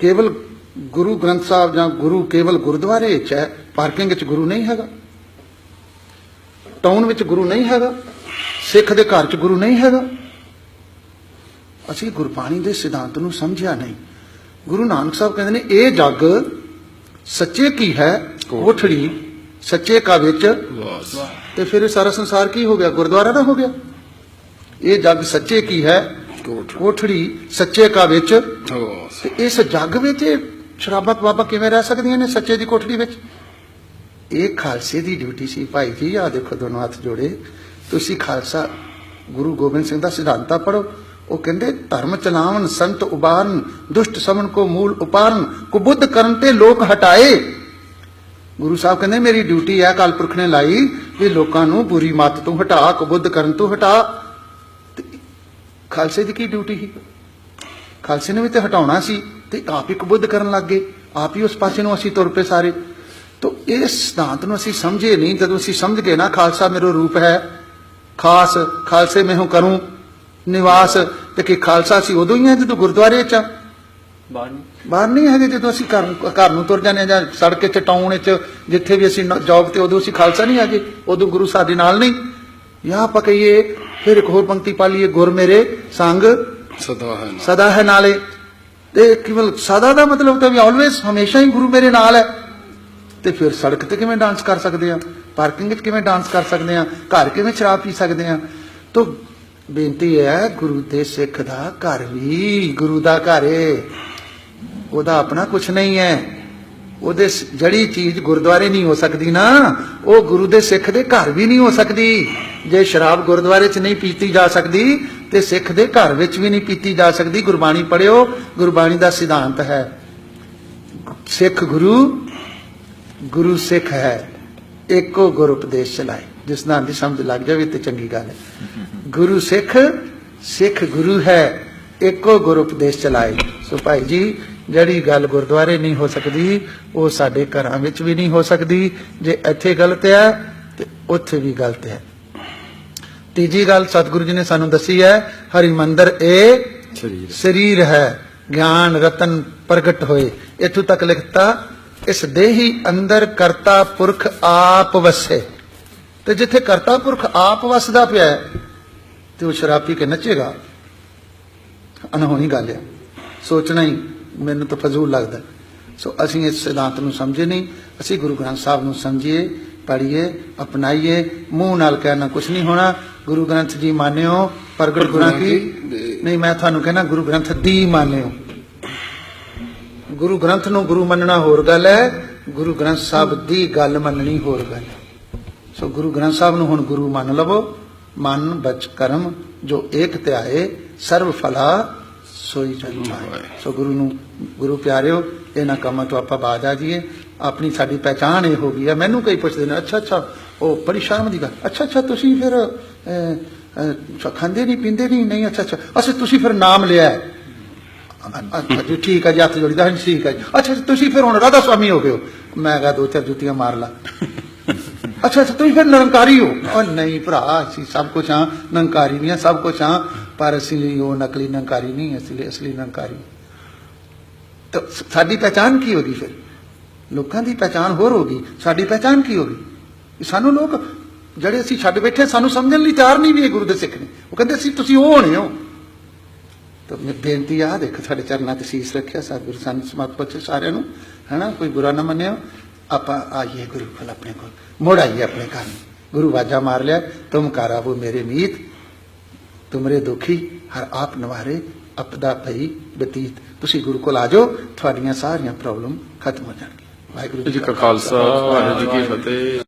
ਕੇਵਲ ਗੁਰੂ ਗ੍ਰੰਥ ਸਾਹਿਬ ਜਾਂ ਗੁਰੂ ਕੇਵਲ ਗੁਰਦੁਆਰੇ 'ਚ ਹੈ ਪਾਰਕਿੰਗ 'ਚ ਗੁਰੂ ਨਹੀਂ ਹੈਗਾ। ਟਾਊਨ ਵਿੱਚ ਗੁਰੂ ਨਹੀਂ ਹੈਗਾ। ਸਿੱਖ ਦੇ ਘਰ 'ਚ ਗੁਰੂ ਨਹੀਂ ਹੈਗਾ। ਅਸੀਂ ਗੁਰਬਾਣੀ ਦੇ ਸਿਧਾਂਤ ਨੂੰ ਸਮਝਿਆ ਨਹੀਂ। ਗੁਰੂ ਨਾਨਕ ਸਾਹਿਬ ਕਹਿੰਦੇ ਨੇ ਇਹ ਜੱਗ ਸੱਚੇ ਕੀ ਹੈ? ਕੋਠੜੀ। ਸੱਚੇ ਕਾ ਵਿੱਚ ਤੇ ਫਿਰ ਇਹ ਸਾਰਾ ਸੰਸਾਰ ਕੀ ਹੋ ਗਿਆ? ਗੁਰਦੁਆਰਾ ਨਾ ਹੋ ਗਿਆ। ਇਹ ਜੱਗ ਸੱਚੇ ਕੀ ਹੈ? ਕੋਠੜੀ। ਸੱਚੇ ਕਾ ਵਿੱਚ। ਤੇ ਇਸ ਜੱਗ ਵਿੱਚ ਸ਼ਰਾਬਾਂ ਬਾਬਾ ਕਿਵੇਂ ਰਹਿ ਸਕਦੀਆਂ ਨੇ ਸੱਚੇ ਦੀ ਕੋਠੜੀ ਵਿੱਚ? ਇਹ ਖਾਲਸੇ ਦੀ ਡਿਊਟੀ ਸੀ। ਭਾਈ ਜੀ ਆ ਦੇਖੋ ਦੋਨੋਂ ਹੱਥ ਜੋੜੇ। ਤੁਸੀਂ ਖਾਲਸਾ ਗੁਰੂ ਗੋਬਿੰਦ ਸਿੰਘ ਦਾ ਸਿਧਾਂਤਾ ਪੜੋ ਉਹ ਕਹਿੰਦੇ ਧਰਮ ਚਲਾਵਨ ਸੰਤ ਉਬਾਰਨ ਦੁਸ਼ਟ ਸਮਨ ਕੋ ਮੂਲ ਉਪਾਰਨ ਕੁਬੁੱਧ ਕਰਨ ਤੇ ਲੋਕ ਹਟਾਏ। ਗੁਰੂ ਸਾਹਿਬ ਕਹਿੰਦੇ ਮੇਰੀ ਡਿਊਟੀ ਹੈ ਕਾਲਪੁਰਖ ਨੇ ਲਾਈ ਵੀ ਲੋਕਾਂ ਨੂੰ ਬੁਰੀ ਮੱਤ ਤੋਂ ਹਟਾ ਕੁਬੁੱਧ ਕਰਨ ਤੋਂ ਹਟਾ। ਖਾਲਸੇ ਦੀ ਕੀ ਡਿਊਟੀ ਸੀ? ਖਾਲਸੇ ਨੇ ਵੀ ਤੇ ਹਟਾਉਣਾ ਸੀ ਤੇ ਆਪ ਹੀ ਕੁਬੁੱਧ ਕਰਨ ਲੱਗ ਗਏ। ਆਪ ਹੀ ਉਸ ਪਾਸੇ ਨੂੰ ਅਸੀਂ ਤੁਰ ਪਏ ਸਾਰੇ। ਤੋ ਇਸ ਸਿਧਾਂਤ ਨੂੰ ਅਸੀਂ ਸਮਝੇ ਨਹੀਂ। ਜਦੋਂ ਅਸੀਂ ਸਮਝ ਗਏ ਨਾ ਖਾਲਸਾ ਮੇਰਾ ਰੂਪ ਹੈ। ਖਾਸ ਖਾਲਸੇ ਮੈਂ ਹੂੰ ਕਰੂੰ। ਨਿਵਾਸ। ਤੇ ਕਿ ਖਾਲਸਾ ਸੀ ਉਦੋਂ ਹੀ ਹੈ ਜਦੋਂ ਗੁਰਦੁਆਰੇ ਚ। ਬਾਹਰ ਨਹੀਂ। ਹੈਗੇ ਜਦੋਂ ਅਸੀਂ ਘਰ ਘਰ ਨੂੰ ਤੁਰ ਜਾਂਦੇ ਜਾਂ ਸੜਕ 'ਚ ਟਾਊਨ ਵਿੱਚ ਜਿੱਥੇ ਵੀ ਅਸੀਂ ਜੌਬ ਤੇ ਉਦੋਂ ਅਸੀਂ ਖਾਲਸਾ ਨਹੀਂ ਹੈਗੇ। ਉਦੋਂ ਗੁਰੂ ਸਾਡੇ ਨਾਲ ਨਹੀਂ। ਜਾਂ ਆਪਾਂ ਕਹੀਏ ਫਿਰ ਇੱਕ ਹੋਰ ਪੰਕਤੀ ਪਾ ਲਈਏ ਗੁਰ ਮੇਰੇ ਸੰਗ ਸਦਾ ਹੈ ਸਦਾ ਹੈ ਨਾਲੇ। ਤੇ ਕੇਵਲ ਸਦਾ ਦਾ ਮਤਲਬ ਤਾਂ ਵੀ ਆਲਵੇਸ ਹਮੇਸ਼ਾ ਹੀ ਗੁਰੂ ਮੇਰੇ ਨਾਲ ਹੈ। ਤੇ ਫਿਰ ਸੜਕ ਤੇ ਕਿਵੇਂ ਡਾਂਸ ਕਰ ਸਕਦੇ ਆ ਪਾਰਕਿੰਗ ਵਿੱਚ ਕਿਵੇਂ ਡਾਂਸ ਕਰ ਸਕਦੇ ਆ ਘਰ ਕਿਵੇਂ ਸ਼ਰਾਬ ਪੀ ਸਕਦੇ ਆ ਤੋਂ ਬੇਨਤੀ ਹੈ ਗੁਰੂ ਦੇ ਸਿੱਖ ਦਾ ਘਰ ਵੀ ਗੁਰੂ ਦਾ ਘਰ ਏ। ਉਹਦਾ ਆਪਣਾ ਕੁਝ ਨਹੀਂ ਹੈ। ਉਹਦੇ ਸ- ਜਿਹੜੀ ਚੀਜ਼ ਗੁਰਦੁਆਰੇ ਨਹੀਂ ਹੋ ਸਕਦੀ ਨਾ, ਉਹ ਗੁਰੂ ਦੇ ਸਿੱਖ ਦੇ ਘਰ ਵੀ ਨਹੀਂ ਹੋ ਸਕਦੀ। ਜੇ ਸ਼ਰਾਬ ਗੁਰਦੁਆਰੇ 'ਚ ਨਹੀਂ ਪੀਤੀ ਜਾ ਸਕਦੀ, ਤੇ ਸਿੱਖ ਦੇ ਘਰ ਵਿੱਚ ਵੀ ਨਹੀਂ ਪੀਤੀ ਜਾ ਸਕਦੀ। ਗੁਰਬਾਣੀ ਪੜਿਓ ਗੁਰਬਾਣੀ ਦਾ ਸਿਧਾਂਤ ਹੈ। ਸਿੱਖ ਗੁਰੂ ਗੁਰੂ ਸਿੱਖ ਹੈ। ਇੱਕੋ ਗੁਰ ਉਪਦੇਸ਼ ਚਲਾਏ। ਜਿਸ ਨਾਲ ਦੀ ਸਮਝ ਲੱਗ ਜਾਵੇ ਤੇ ਚੰਗੀ ਗੱਲ ਹੈ। ਗੁਰੂ ਸਿੱਖ ਸਿੱਖ ਗੁਰੂ ਹੈ। ਇੱਕੋ ਗੁਰ ਉਪਦੇਸ਼ ਚਲਾਏ। ਸੋ ਭਾਈ ਜੀ ਜਿਹੜੀ ਗੱਲ ਗੁਰਦੁਆਰੇ ਨਹੀਂ ਹੋ ਸਕਦੀ ਉਹ ਸਾਡੇ ਘਰਾਂ ਵਿੱਚ ਵੀ ਨਹੀਂ ਹੋ ਸਕਦੀ। ਜੇ ਇੱਥੇ ਗਲਤ ਹੈ ਤੇ ਉੱਥੇ ਵੀ ਗਲਤ ਹੈ ਤੀਜੀ ਗੱਲ ਸਤਿਗੁਰੂ ਜੀ ਨੇ ਸਾਨੂੰ ਦੱਸੀ ਹੈ ਹਰੀ ਮੰਦਰ ਇਹ ਸਰੀਰ ਹੈ ਗਿਆਨ ਰਤਨ ਪ੍ਰਗਟ ਹੋਏ। ਇਥੋਂ ਤੱਕ ਲਿਖਤਾ ਇਸ ਦੇਹੀ ਅੰਦਰ ਕਰਤਾ ਪੁਰਖ ਆਪ ਵਸੇ। ਤੇ ਜਿੱਥੇ ਕਰਤਾ ਪੁਰਖ ਆਪ ਵਸਦਾ ਪਿਆ ਤੇ ਉਹ ਸ਼ਰਾਬ ਕੇ ਨੱਚੇਗਾ। ਅਨਹੋਣੀ ਗੱਲ ਹੈ ਸੋਚਣਾ ਹੀ। ਮੈਨੂੰ ਤਾਂ ਫਜ਼ੂਲ ਲੱਗਦਾ। ਸੋ ਅਸੀਂ ਇਸ ਸਿਧਾਂਤ ਨੂੰ ਸਮਝੇ ਨਹੀਂ। ਅਸੀਂ ਗੁਰੂ ਗ੍ਰੰਥ ਸਾਹਿਬ ਨੂੰ ਸਮਝੀਏ ਪੜ੍ਹੀਏ ਅਪਣਾਈਏ। ਮੂੰਹ ਨਾਲ ਕਹਿਣਾ ਕੁਝ ਨਹੀਂ ਹੋਣਾ। ਗੁਰੂ ਗ੍ਰੰਥ ਜੀ ਮੰਨਿਓ ਪ੍ਰਗਟ ਗੁਰਾਂ ਕੀ? ਨਹੀਂ ਮੈਂ ਤੁਹਾਨੂੰ ਕਹਿਣਾ ਗੁਰੂ ਗ੍ਰੰਥ ਦੀ ਮੰਨਿਓ। ਗੁਰੂ ਗ੍ਰੰਥ ਨੂੰ ਗੁਰੂ ਮੰਨਣਾ ਹੋਰ ਗੱਲ ਹੈ। ਗੁਰੂ ਗ੍ਰੰਥ ਸਾਹਿਬ ਦੀ ਗੱਲ ਮੰਨਣੀ ਹੋਰ ਗੱਲ ਹੈ। ਸੋ ਗੁਰੂ ਗ੍ਰੰਥ ਸਾਹਿਬ ਨੂੰ ਹੁਣ ਗੁਰੂ ਮੰਨ ਲਵੋ। ਮਨ ਬਚ ਕਰਮ ਜੋ ਏਕ ਧਿਆਏ ਸਰਵ ਫਲਾ ਸੋਈ ਜਨ ਪਾਏ ਸੋ ਗੁਰੂ ਨੂੰ, ਗੁਰੂ ਪਿਆਰਿਓ, ਇਹਨਾਂ ਕੰਮਾਂ ਤੋਂ ਆਪਾਂ ਬਾਜ ਆ ਜਾਈਏ। ਆਪਣੀ ਸਾਡੀ ਪਹਿਚਾਣ ਇਹ ਹੋ ਗਈ ਹੈ ਮੈਨੂੰ ਕਈ ਪੁੱਛਦੇ ਨੇ, ਅੱਛਾ ਅੱਛਾ, ਉਹ ਬੜੀ ਸ਼ਰਮ ਦੀ ਗੱਲ। ਅੱਛਾ ਅੱਛਾ, ਤੁਸੀਂ ਫਿਰ ਖਾਂਦੇ ਨਹੀਂ, ਪੀਂਦੇ ਨਹੀਂ? ਨਹੀਂ, ਅੱਛਾ ਅੱਛਾ। ਅੱਛਾ, ਤੁਸੀਂ ਫਿਰ ਨਾਮ ਲਿਆ। ਅੱਛਾ ਜੀ, ਠੀਕ ਆ ਜੀ, ਹੱਥ ਜੋੜੀਦਾ ਹਾਂ ਠੀਕ ਆ ਜੀ। ਅੱਛਾ ਤੁਸੀਂ ਫਿਰ ਹੁਣ ਰਾਧਾ ਸੁਆਮੀ ਹੋ ਗਏ ਹੋ। ਮੈਂ ਕਹਾ ਦੋ ਚਾਰ ਜੁੱਤੀਆਂ ਮਾਰ ਲਾ। ਅੱਛਾ ਅੱਛਾ, ਤੁਸੀਂ ਫਿਰ ਨਿਰੰਕਾਰੀ ਹੋ। ਉਹ ਨਹੀਂ ਭਰਾ, ਅਸੀਂ ਸਭ ਕੁਝ ਹਾਂ ਨਿਰੰਕਾਰੀ ਨਹੀਂ ਆ ਸਭ ਕੁਝ ਹਾਂ। ਪਰ ਅਸੀਂ ਲਈ ਉਹ ਨਕਲੀ ਨੰਕਾਰੀ ਨਹੀਂ, ਅਸੀਂ ਅਸਲੀ ਨੰਕਾਰੀ। ਤਾਂ ਸਾਡੀ ਪਹਿਚਾਨ ਕੀ ਹੋਗੀ ਫਿਰ? ਲੋਕਾਂ ਦੀ ਪਹਿਚਾਨ ਹੋਰ ਹੋਗੀ। ਸਾਡੀ ਪਹਿਚਾਨ ਕੀ ਹੋਗੀ? ਕਿ ਸਾਨੂੰ ਲੋਕ ਜਿਹੜੇ ਅਸੀਂ ਛੱਡ ਬੈਠੇ ਸਾਨੂੰ ਸਮਝਣ ਲਈ ਤਿਆਰ ਨਹੀਂ ਵੀ ਇਹ ਗੁਰੂ ਦੇ ਸਿੱਖ ਨੇ। ਉਹ ਕਹਿੰਦੇ ਅਸੀਂ, ਤੁਸੀਂ ਉਹ ਹੋਣੇ ਹੋ। ਤਾਂ ਮੈਂ ਬੇਨਤੀ ਆ, ਦੇਖ ਸਾਡੇ ਚਰਨਾਂ ਤੇ ਸੀਸ ਰੱਖਿਆ, ਸਤਿਗੁਰੂ ਸਾਨੂੰ ਸਮਾਪਤ ਬਖਸ਼ੇ ਸਾਰਿਆਂ ਨੂੰ। ਹੈਨਾ, ਕੋਈ ਬੁਰਾ ਨਾ ਮੰਨਿਓ। ਆਪਾਂ ਆਈਏ ਗੁਰੂ ਕੋਲ ਆਪਣੇ ਕੋਲ। ਮੁੜ ਆਈਏ ਆਪਣੇ ਘਰ ਨੂੰ। ਗੁਰੂ ਵਾਜਾ ਮਾਰ ਲਿਆ ਤੁਮ ਕਾਰਾਵੋ ਮੇਰੇ ਮੀਤ। ਤੁਮਰੇ ਦੁਖੀ ਹਰ ਆਪ ਨਵਾਰੇ ਅਪਦਾ ਭਈ ਬਤੀਤ। ਤੁਸੀਂ ਗੁਰੂ ਕੋਲ ਆ ਜਾਓ ਤੁਹਾਡੀਆਂ ਸਾਰੀਆਂ ਪ੍ਰੋਬਲਮ ਖਤਮ ਹੋ ਜਾਣਗੀਆਂ। ਵਾਹਿਗੁਰੂ ਜੀ ਕਾ ਖਾਲਸਾ ਵਾਹਿਗੁਰੂ ਜੀ ਕੀ ਫਤਿਹ।